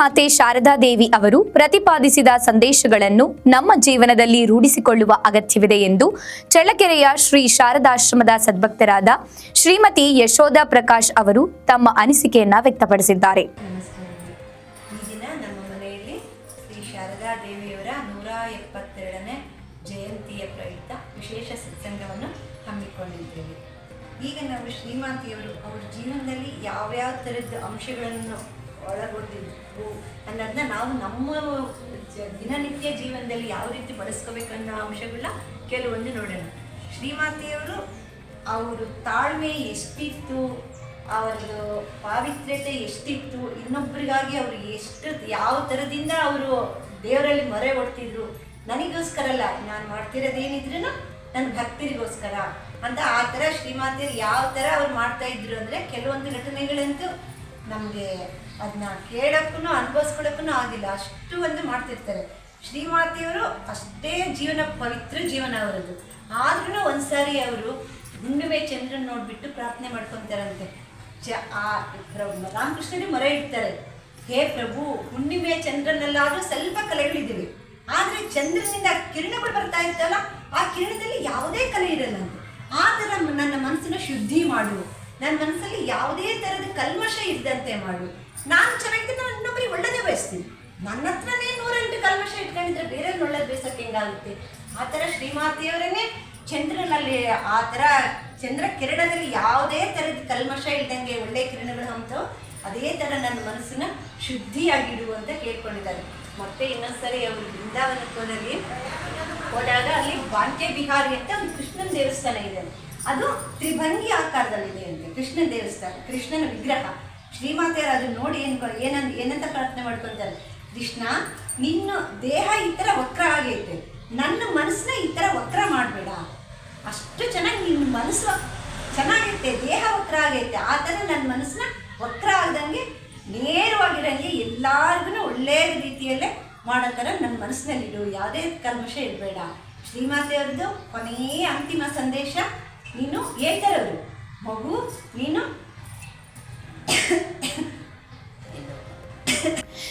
ಶ್ರೀಮಾತೆ ಶಾರದಾ ದೇವಿ ಅವರು ಪ್ರತಿಪಾದಿಸಿದ ಸಂದೇಶಗಳನ್ನು ನಮ್ಮ ಜೀವನದಲ್ಲಿ ರೂಢಿಸಿಕೊಳ್ಳುವ ಅಗತ್ಯವಿದೆ ಎಂದು ಚಳ್ಳಕೆರೆಯ ಶ್ರೀ ಶಾರದಾಶ್ರಮದ ಸದ್ಭಕ್ತರಾದ ಶ್ರೀಮತಿ ಯಶೋಧ ಪ್ರಕಾಶ್ ಅವರು ತಮ್ಮ ಅನಿಸಿಕೆಯನ್ನ ವ್ಯಕ್ತಪಡಿಸಿದ್ದಾರೆ. ಜಯಂತಿಯ ಪ್ರಯುಕ್ತ ವಿಶೇಷ ಸತ್ಸಂಗವನ್ನು ಹಮ್ಮಿಕೊಂಡಿದ್ದೇವೆ. ಈಗ ನಾವು ಶ್ರೀಮಾತಿಯವರು ಅವರ ಜೀವನದಲ್ಲಿ ಯಾವ್ಯಾವ ಥರದ ಅಂಶಗಳನ್ನು ಒಳಗೊಂಡಿದ್ದು. ಅನ್ನೋದನ್ನ ನಾವು ನಮ್ಮ ದಿನನಿತ್ಯ ಜೀವನದಲ್ಲಿ ಯಾವ ರೀತಿ ಬಳಸ್ಕೋಬೇಕನ್ನೋ ಅಂಶಗಳನ್ನ ಕೆಲವೊಂದು ನೋಡೋಣ. ಶ್ರೀಮಾತೆಯವರು ಅವರು ತಾಳ್ಮೆ ಎಷ್ಟಿತ್ತು ಅವರದು ಪಾವಿತ್ರ್ಯತೆ ಎಷ್ಟಿತ್ತು ಇನ್ನೊಬ್ಬರಿಗಾಗಿ ಅವರು ಎಷ್ಟು, ಯಾವ ಥರದಿಂದ ಅವರು ದೇವರಲ್ಲಿ ಮೊರೆ ಹೊಡ್ತಿದ್ರು, ನನಗೋಸ್ಕರ ಅಲ್ಲ, ನಾನು ಮಾಡ್ತಿರೋದೇನಿದ್ರು ನನ್ನ ಭಕ್ತರಿಗೋಸ್ಕರ ಅಂತ ಆ ಥರ ಶ್ರೀಮಾತೆಯರು ಯಾವ ಥರ ಅವ್ರು ಮಾಡ್ತಾ ಇದ್ರು ಅಂದರೆ ಕೆಲವೊಂದು ಘಟನೆಗಳಂತೂ ನಮಗೆ ಅದನ್ನ ಕೇಳೋಕ್ಕೂ ಅನುಭವಿಸ್ಕೊಳ್ಳೋಕ್ಕೂ ಆಗಿಲ್ಲ. ಅಷ್ಟು ಒಂದು ಮಾಡ್ತಿರ್ತಾರೆ. ಶ್ರೀಮಾತಿಯವರು ಅಷ್ಟೇ ಜೀವನ ಪವಿತ್ರ ಜೀವನ ಅವರದ್ದು. ಆದ್ರೂ ಒಂದ್ಸಾರಿ ಅವರು ಹುಣ್ಣಿಮೆ ಚಂದ್ರನ್ ನೋಡಿಬಿಟ್ಟು ಪ್ರಾರ್ಥನೆ ಮಾಡ್ಕೊತಾರಂತೆ. ಚ, ಆ ರಾಮಕೃಷ್ಣನೇ ಮೊರೆ ಇಡ್ತಾರೆ. ಹೇ ಪ್ರಭು ಹುಣ್ಣಿಮೆ ಚಂದ್ರನಲ್ಲಾದರೂ ಸ್ವಲ್ಪ ಕಲೆಗಳಿದ್ದೀವಿ ಆದರೆ ಚಂದ್ರನಿಂದ ಕಿರಣಗಳು ಬರ್ತಾ ಇರ್ತಲ್ಲ ಆ ಕಿರಣದಲ್ಲಿ ಯಾವುದೇ ಕಲೆ ಇರಲ್ಲ. ಆ ನನ್ನ ಮನಸ್ಸನ್ನ ಶುದ್ಧಿ ಮಾಡು. ನನ್ನ ಮನಸ್ಸಲ್ಲಿ ಯಾವುದೇ ಥರದ ಕಲ್ಮಶ ಇದ್ದಂತೆ ಮಾಡು. ನಾನು ಚೆನ್ನಾಗಿದ್ದ ನಾನು ಇನ್ನೊಬ್ಬರಿಗೆ ಒಳ್ಳೇದೇ ಬಯಸ್ತೀನಿ. ನನ್ನ ಹತ್ರನೇ ನೂರೆಂಟು ಕಲ್ಮಶ ಇಟ್ಕೊಂಡಿದ್ರೆ ಬೇರೆ ಒಳ್ಳೇದು ಬಯಸಕ್ಕೆ ಹೆಂಗಾಗುತ್ತೆ? ಆ ಥರ ಶ್ರೀಮಾತೆಯವರನ್ನೇ ಚಂದ್ರನಲ್ಲಿ, ಆ ಥರ ಚಂದ್ರ ಕಿರಣದಲ್ಲಿ ಯಾವುದೇ ಥರದ ಕಲ್ಮಶ ಇಲ್ದಂಗೆ ಒಳ್ಳೆ ಕಿರಣಗಳು ಹಂತವು ಅದೇ ಥರ ನನ್ನ ಮನಸ್ಸನ್ನ ಶುದ್ಧಿಯಾಗಿಡು ಅಂತ ಕೇಳ್ಕೊಂಡಿದ್ದಾರೆ. ಮತ್ತೆ ಇನ್ನೊಂದ್ಸರಿ ಅವರು ಬೃಂದಾವನದಲ್ಲಿ ಹೋದಾಗ ಅಲ್ಲಿ ಬಾಂಕೆ ಬಿಹಾರಿ ಅಂತ ಒಂದು ಕೃಷ್ಣನ ದೇವಸ್ಥಾನ ಇದೆ. ಅದು ತ್ರಿಭಂಗಿ ಆಕಾರದಲ್ಲಿದೆ ಅಂತೆ. ಕೃಷ್ಣ ದೇವಸ್ಥಾನ, ಕೃಷ್ಣನ ವಿಗ್ರಹ. ಶ್ರೀಮಾತೆಯರು ಅದನ್ನು ನೋಡಿ ಏನು ಏನಂತ ಏನಂತ ಪ್ರಾರ್ಥನೆ ಮಾಡ್ಕೊಳ್ತಾರೆ ಕೃಷ್ಣ, ನಿನ್ನ ದೇಹ ಈ ಥರ ವಕ್ರ ಆಗೈತೆ. ನನ್ನ ಮನಸ್ಸನ್ನ ಈ ಥರ ವಕ್ರ ಮಾಡಬೇಡ. ಅಷ್ಟು ಚೆನ್ನಾಗಿ ನಿನ್ನ ಮನಸ್ಸು ಚೆನ್ನಾಗೈತೆ, ದೇಹ ವಕ್ರ ಆಗೈತೆ. ಆ ಥರ ನನ್ನ ಮನಸ್ಸನ್ನ ವಕ್ರ ಆಗದಂಗೆ, ನೇರವಾಗಿರಂಗೆ ಎಲ್ಲಾರ್ಗು ಒಳ್ಳೆಯ ರೀತಿಯಲ್ಲೇ ಮಾಡೋ ಥರ ನನ್ನ ಮನಸ್ಸಿನಲ್ಲಿಡು. ಯಾವುದೇ ಕಲ್ಮಶ ಇಡಬೇಡ. ಶ್ರೀಮಾತೆಯವ್ರದ್ದು ಕೊನೆಯ ಅಂತಿಮ ಸಂದೇಶ. ನೀನು ಹೇಳ್ತಾರವರು ಮಗು, ನೀನು?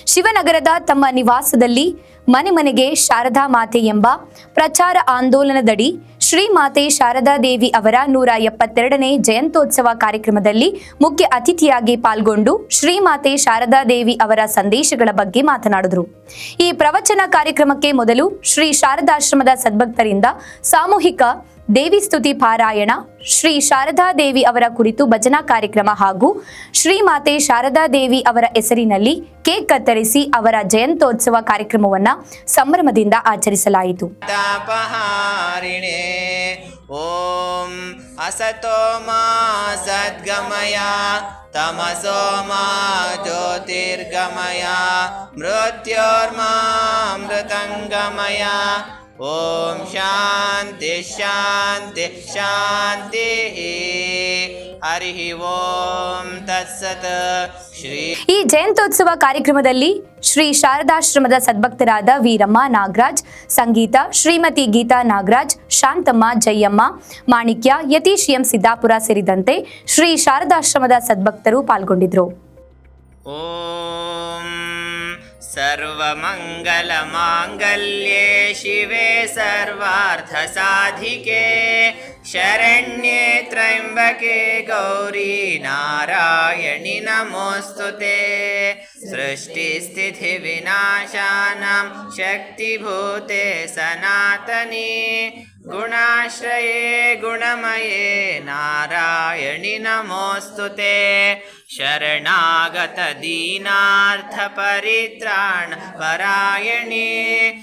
ಶಿವನಗರದ ತಮ್ಮ ನಿವಾಸದಲ್ಲಿ ಮನೆ ಮನೆಗೆ ಶಾರದಾ ಮಾತೆ ಎಂಬ ಪ್ರಚಾರ ಆಂದೋಲನದಡಿ ಶ್ರೀ ಮಾತೆ ಶಾರದಾ ದೇವಿ ಅವರ ನೂರ ಎಪ್ಪತ್ತೆರಡನೇ ಜಯಂತ್ಯೋತ್ಸವ ಕಾರ್ಯಕ್ರಮದಲ್ಲಿ ಮುಖ್ಯ ಅತಿಥಿಯಾಗಿ ಪಾಲ್ಗೊಂಡು ಶ್ರೀ ಮಾತೆ ಶಾರದಾ ದೇವಿ ಅವರ ಸಂದೇಶಗಳ ಬಗ್ಗೆ ಮಾತನಾಡಿದರು. ಈ ಪ್ರವಚನ ಕಾರ್ಯಕ್ರಮಕ್ಕೆ ಮೊದಲು ಶ್ರೀ ಶಾರದಾಶ್ರಮದ ಸದ್ಭಕ್ತರಿಂದ ಸಾಮೂಹಿಕ ದೇವಿ ಸ್ತುತಿ ಪಾರಾಯಣ, ಶ್ರೀ ಶಾರದಾ ದೇವಿ ಅವರ ಕುರಿತು ಭಜನಾ ಕಾರ್ಯಕ್ರಮ ಹಾಗೂ ಶ್ರೀಮಾತೆ ಶಾರದಾ ದೇವಿ ಅವರ ಹೆಸರಿನಲ್ಲಿ ಕೇಕ್ ಕತ್ತರಿಸಿ ಅವರ ಜಯಂತೋತ್ಸವ ಕಾರ್ಯಕ್ರಮವನ್ನು ಸಂಭ್ರಮದಿಂದ ಆಚರಿಸಲಾಯಿತು. ॐ असतो मा सद्गमय तमसो मा ज्योतिर्गमय मृत्योर्मामृतङ्गमय। ॐ शान्ति शान्ति शान्तिः ಹರಿ ಓಂ ತತ್ಸತ್ ಶ್ರೀ ಈ ಜಯಂತೋತ್ಸವ ಕಾರ್ಯಕ್ರಮದಲ್ಲಿ ಶ್ರೀ ಶಾರದಾಶ್ರಮದ ಸದ್ಭಕ್ತರಾದ ವೀರಮ್ಮ ನಾಗರಾಜ್ ಸಂಗೀತ ಶ್ರೀಮತಿ ಗೀತಾ ನಾಗರಾಜ್ ಶಾಂತಮ್ಮ ಜಯಮ್ಮ ಮಾಣಿಕ್ಯ ಯತೀಶ್ ಎಂ ಸಿದ್ದಾಪುರ ಸೇರಿದಂತೆ ಶ್ರೀ ಶಾರದಾಶ್ರಮದ ಸದ್ಭಕ್ತರು ಪಾಲ್ಗೊಂಡಿದ್ರು ಓಂ ಸರ್ವಮಂಗಲಮಾಂಗಲ್ಯೇ ಶಿವೇ ಸರ್ವಾರ್ಥ ಸಾಧಿಕೆ ಶರಣ್ಯೇ त्र्यम्बके गौरी नारायणि नमोऽस्तु ते। सृष्टिस्थितिविनाशानां शक्तिभूते सनातनी। गुणाश्रये गुणमये नारायणि नमोऽस्तु ते। शरणागतदीनार्थपरित्राण परायणे